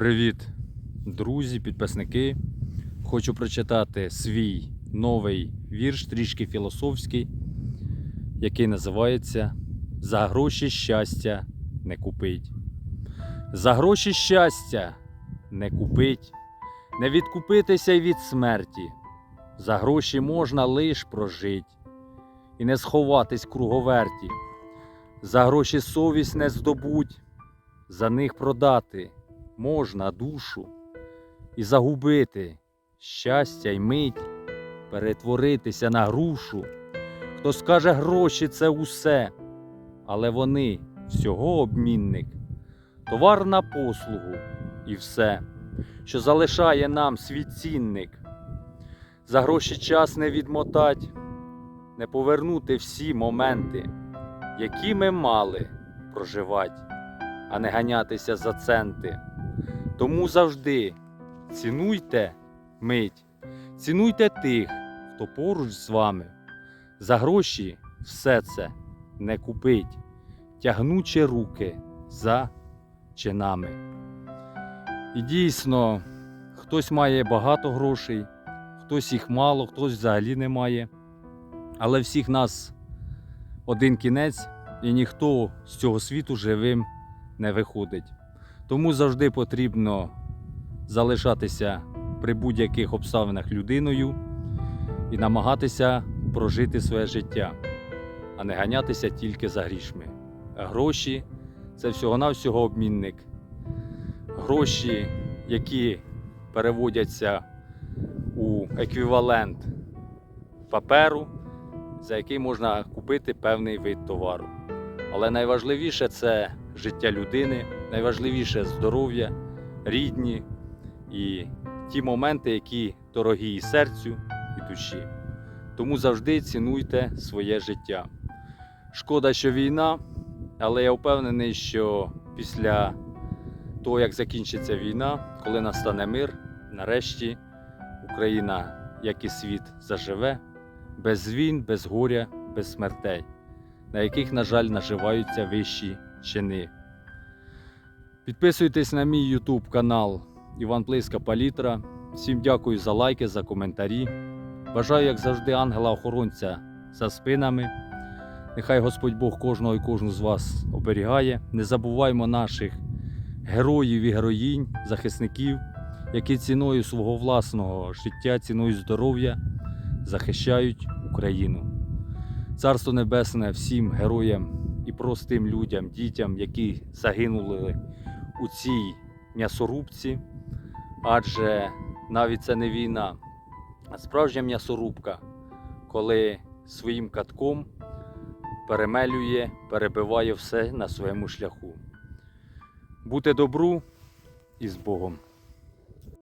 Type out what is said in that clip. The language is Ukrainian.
Привіт, друзі, підписники. Хочу прочитати свій новий вірш, трішки філософський, який називається За гроші щастя не купить. За гроші щастя не купить, не відкупитися й від смерті. За гроші можна лиш прожить і не сховатись круговерті. За гроші совість не здобуть, за них продати можна душу і загубити щастя й мить, перетворитися на грушу. Хто скаже гроші це усе, але вони всього обмінник, товар на послугу і все, що залишає нам свій цінник. За гроші час не відмотать, не повернути всі моменти, які ми мали проживать, а не ганятися за центи. Тому завжди цінуйте мить, цінуйте тих, хто поруч з вами. За гроші все це не купить, тягнучи руки за чинами. І дійсно, хтось має багато грошей, хтось їх мало, хтось взагалі не має. Але всіх нас один кінець, і ніхто з цього світу живим не виходить. Тому завжди потрібно залишатися при будь-яких обставинах людиною і намагатися прожити своє життя, а не ганятися тільки за грішми. Гроші це всього-навсього обмінник. Гроші, які переводяться у еквівалент паперу, за який можна купити певний вид товару. Але найважливіше це життя людини, найважливіше здоров'я, рідні і ті моменти, які дорогі і серцю, і душі. Тому завжди цінуйте своє життя. Шкода, що війна, але я впевнений, що після того, як закінчиться війна, коли настане мир, нарешті Україна, як і світ, заживе без війн, без горя, без смертей, на яких, на жаль, наживаються вищі чини. Підписуйтесь на мій YouTube канал Іван Плиска Палітра. Всім дякую за лайки, за коментарі. Бажаю, як завжди, ангела-охоронця за спинами. Нехай Господь Бог кожного і кожну з вас оберігає. Не забуваймо наших героїв і героїнь, захисників, які ціною свого власного життя, ціною здоров'я захищають Україну. Царство Небесне всім героям і простим людям, дітям, які загинули у цій м'ясорубці, адже навіть це не війна, а справжня м'ясорубка, коли своїм катком перемелює, перебиває все на своєму шляху. Бути добру і з Богом.